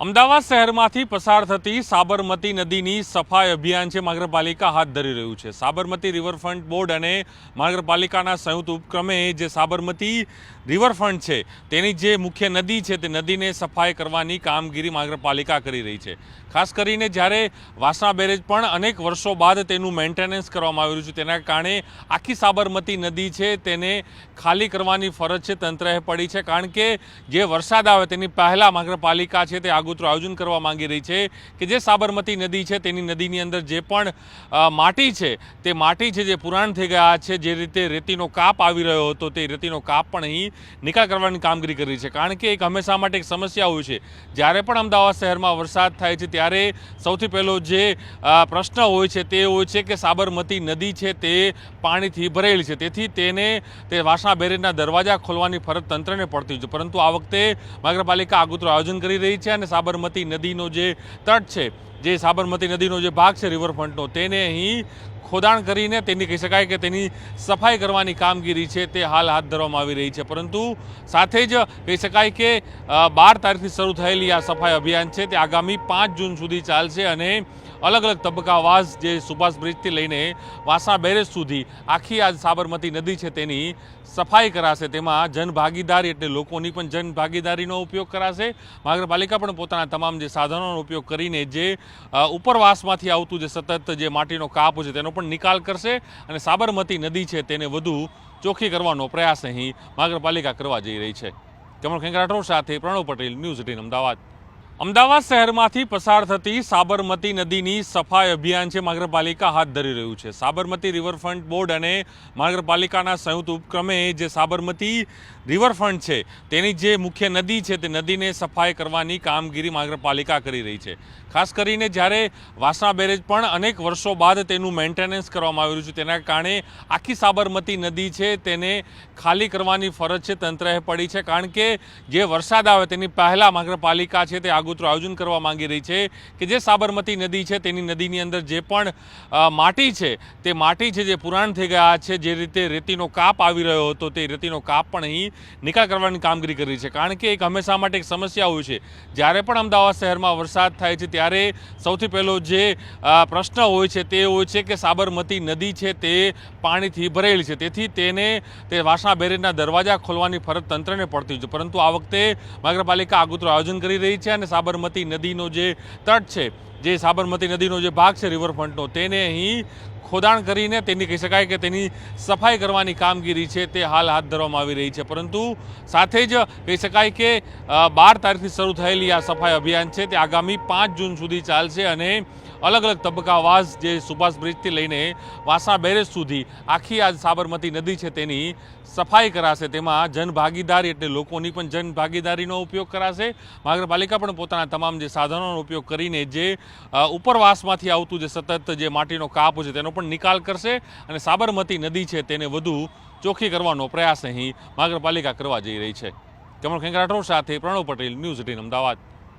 અમદાવાદ શહેરમાંથી પસાર થતી સાબરમતી નદીની સફાઈ અભિયાન છે મહાનગરપાલિકા હાથ ધરી રહ્યું છે. સાબરમતી રિવરફ્રન્ટ બોર્ડ અને મહાનગરપાલિકાના સંયુક્ત ઉપક્રમે જે સાબરમતી રિવરફ્રન્ટ છે, તેની જે મુખ્ય નદી છે તે નદીને સફાઈ કરવાની કામગીરી મહાનગરપાલિકા કરી રહી છે. ખાસ કરીને જ્યારે વાસણા બેરેજ પણ અનેક વર્ષો બાદ તેનું મેન્ટેનન્સ કરવામાં આવી રહ્યું છે, તેના કારણે આખી સાબરમતી નદી છે તેને ખાલી કરવાની ફરજ છે, તંત્રએ પડી છે. કારણ કે જે વરસાદ આવે તેની પહેલાં મહાનગરપાલિકા છે તે આગોતરું આયોજન કરવા માંગી રહી છે કે જે સાબરમતી નદી છે, તેની નદીની અંદર જે પણ માટી છે, તે માટી છે જે પુરાણ થઈ ગયા છે, જે રીતે રેતીનો કાપ આવી રહ્યો હતો, તે રેતીનો કાપ પણ અહીં નિકાલ કરવાની કામગીરી કરી છે. કારણ કે એક હંમેશા માટે એક સમસ્યા હોય છે. જ્યારે પણ અમદાવાદ શહેરમાં વરસાદ થાય છે, ત્યારે સૌથી પહેલો જે પ્રશ્ન હોય છે તે હોય છે કે સાબરમતી નદી છે તે પાણીથી ભરેલી છે. તેથી તેને, તે વાસણા બેરેજના દરવાજા ખોલવાની ફરજ તંત્રને પડતી છે. પરંતુ આ વખતે નગરપાલિકા આગોતરું આયોજન કરી રહી છે અને સાબરમતી નદીનો જે તટ છે, જે સાબરમતી નદીનો જે ભાગ છે રિવરફ્રન્ટનો તેને અહીં ખોદાણ કરીને તેની કહી શકાય કે તેની સફાઈ કરવાની કામગીરી છે તે હાલ હાથ ધરવામાં આવી રહી છે. પરંતુ સાથે જ કહી શકાય કે બાર તારીખથી શરૂ થયેલી આ સફાઈ અભિયાન છે તે આગામી પાંચ જૂન સુધી ચાલશે અને અલગ અલગ તબક્કાવાસ જે સુભાષ બ્રિજથી લઈને વાસણા બેરેજ સુધી આખી આ સાબરમતી નદી છે તેની સફાઈ કરાશે. તેમાં જનભાગીદારી એટલે લોકોની પણ જનભાગીદારીનો ઉપયોગ કરાશે. મહાનગરપાલિકા પણ પોતાના તમામ જે સાધનોનો ઉપયોગ કરીને જે ઉપરવાસમાંથી આવતું જે સતત જે માટીનો કાપ છે તેનો પણ નિકાલ કરશે અને સાબરમતી નદી છે તેને વધુ ચોખ્ખી કરવાનો પ્રયાસ અહીં મહાનગરપાલિકા કરવા જઈ રહી છે. કમલ ખેંગરાઠોડ સાથે પ્રણવ પટેલ, ન્યૂઝ એટીન, અમદાવાદ. અમદાવાદ શહેરમાંથી પસાર થતી સાબરમતી નદીની સફાઈ અભિયાન છે મહાનગરપાલિકા હાથ ધરી રહ્યું છે. સાબરમતી રિવરફ્રન્ટ બોર્ડ અને મહાનગરપાલિકાના સંયુક્ત ઉપક્રમે જે સાબરમતી રિવરફ્રન્ટ છે, તેની જે મુખ્ય નદી છે તે નદીને સફાઈ કરવાની કામગીરી મહાનગરપાલિકા કરી રહી છે. ખાસ કરીને જ્યારે વાસણા બેરેજ પણ અનેક વર્ષો બાદ તેનું મેન્ટેનન્સ કરવામાં આવી રહ્યું છે, તેના કારણે આખી સાબરમતી નદી છે તેને ખાલી કરવાની ફરજ છે, તંત્રએ પડી છે. કારણ કે જે વરસાદ આવે તેની પહેલાં મહાનગરપાલિકા છે તે આગોતરું આયોજન કરવા માંગી રહી છે કે જે સાબરમતી નદી છે, તેની નદીની અંદર જે પણ માટી છે, તે માટી છે જે પુરાણ થઈ ગયા છે, જે રીતે રેતીનો કાપ આવી રહ્યો હતો, તે રેતીનો કાપ પણ અહીં નિકાલ કરવાની કામગીરી કરી છે. કારણ કે એક હંમેશા માટે એક સમસ્યા હોય છે. જ્યારે પણ અમદાવાદ શહેરમાં વરસાદ થાય છે, ત્યારે સૌથી પહેલો જે પ્રશ્ન હોય છે તે હોય છે કે સાબરમતી નદી છે તે પાણીથી ભરેલી છે. તેથી તેને, તે વાસણા બેરેજના દરવાજા ખોલવાની ફરજ તંત્રને પડતી છે. પરંતુ આ વખતે નગરપાલિકા આગોતરું આયોજન કરી રહી છે અને સાબરમતી નદીનો જે તટ છે, જે સાબરમતી નદીનો જે ભાગ છે રિવરફ્રન્ટનો તેને અહીં ખોદાણ કરીને તેની કહી શકાય કે તેની સફાઈ કરવાની કામગીરી છે તે હાલ હાથ ધરવામાં આવી રહી છે. પરંતુ સાથે જ કહી શકાય કે બાર તારીખથી શરૂ થયેલી આ સફાઈ અભિયાન છે તે આગામી પાંચ જૂન સુધી ચાલશે અને અલગ અલગ તબક્કાવાસ જે સુભાષ બ્રિજથી લઈને વાસણા બેરેજ સુધી આખી આ સાબરમતી નદી છે તેની સફાઈ કરાશે. તેમાં જનભાગીદારી એટલે લોકોની પણ જનભાગીદારીનો ઉપયોગ કરાશે. મહાનગરપાલિકા પણ પોતાના તમામ જે સાધનોનો ઉપયોગ કરીને જે ઉપરવાસમાંથી આવતું જે સતત જે માટીનો કાપ છે તેનો પણ નિકાલ કરશે અને સાબરમતી નદી છે તેને વધુ ચોખ્ખી કરવાનો પ્રયાસ અહીં મહાનગરપાલિકા કરવા જઈ રહી છે. કમલ ખેંગરાઠોડ સાથે પ્રણવ પટેલ, ન્યૂઝ એટીન, અમદાવાદ.